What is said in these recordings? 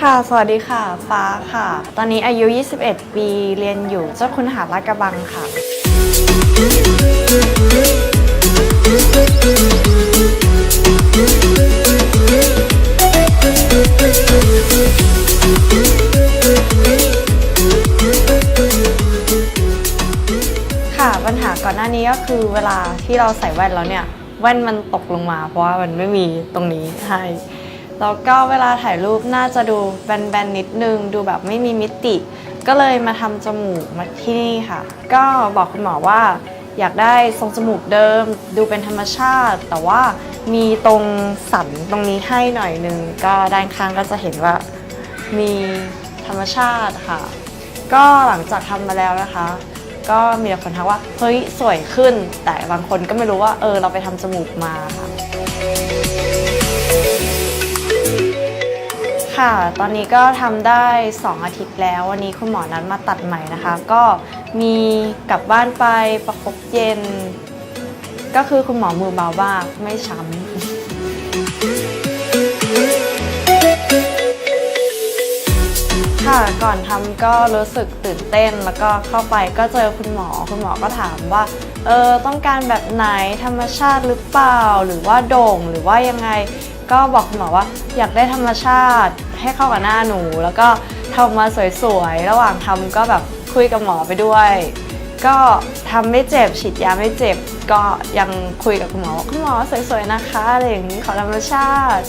ค่ะ สวัสดีค่ะ ฟ้าค่ะ ตอนนี้อายุ 21 ปี เรียนอยู่เจ้าคุณหาดลาดกระบังค่ะ ค่ะ ปัญหาก่อนหน้านี้ก็คือเวลาที่เราใส่แว่นแล้วเนี่ย แว่นมันตกลงมา เพราะว่ามันไม่มีตรงนี้ให้ แล้วก็เวลาถ่ายรูปน่าจะดูแบนๆนิดนึง ดูแบบไม่มีมิติ ก็เลยมาทำจมูกมาที่นี่ค่ะ ก็บอกคุณหมอว่าอยากได้ทรงจมูกเดิม ดูเป็นธรรมชาติ แต่ว่ามีตรงสันตรงนี้ให้หน่อยนึง ก็ด้านข้างก็จะเห็นว่ามีธรรมชาติค่ะ ก็หลังจากทำมาแล้วนะคะ ก็มีคนทักว่าเฮ้ยสวยขึ้น แต่บางคนก็ไม่รู้ว่าเออเราไปทำจมูกมาค่ะ ค่ะ ตอนนี้ก็ทำได้ 2 อาทิตย์แล้ว วันนี้คุณหมอนั้นมาตัดใหม่นะคะ ก็มีกลับบ้านไปประคบเย็น ก็คือคุณหมอมือเบามากไม่ช้ำค่ะก่อนทำก็รู้สึกตื่นเต้นแล้วก็เข้าไปก็เจอคุณหมอคุณหมอก็ถามว่าเออต้องการแบบไหนธรรมชาติหรือเปล่า หรือว่าโด่งหรือว่ายังไง ก็บอกคุณหมอว่าอยากได้ธรรมชาติให้เข้ากับหน้าหนู แล้วก็ทำมาสวยๆ ระหว่างทำก็แบบคุยกับหมอไปด้วย ก็ทำไม่เจ็บฉีดยาไม่เจ็บ ก็ยังคุยกับคุณหมอว่าคุณหมอสวยๆนะคะอะไรอย่างนี้ขอธรรมชาติ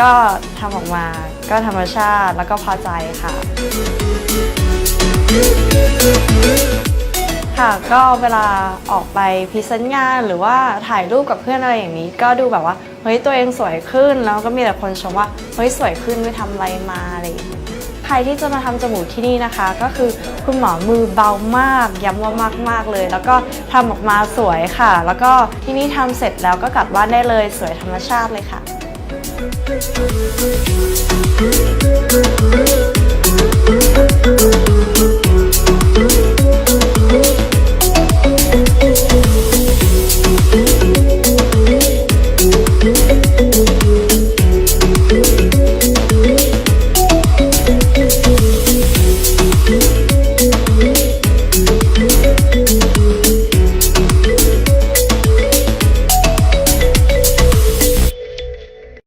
ก็ทำออกมาก็ธรรมชาติแล้วก็พอใจค่ะ ค่ะก็เวลาออกไปพรีเซนต์งานหรือว่าถ่ายรูปกับเพื่อนอะไรอย่างนี้ ก็ดูแบบว่าเฮ้ยตัวเองสวยขึ้นแล้วก็มีแต่คนชมว่าเฮ้ยสวยขึ้นไปทำอะไรมาอะไรอย่างนี้ใครที่จะมาทำจมูกที่นี่นะคะ ก็คือคุณหมอมือเบามากย้ำว่ามากมากๆเลย แล้วก็ทำออกมาสวยค่ะ แล้วก็ที่นี่ทำเสร็จแล้วก็กลับบ้านได้เลยสวยธรรมชาติเลยค่ะ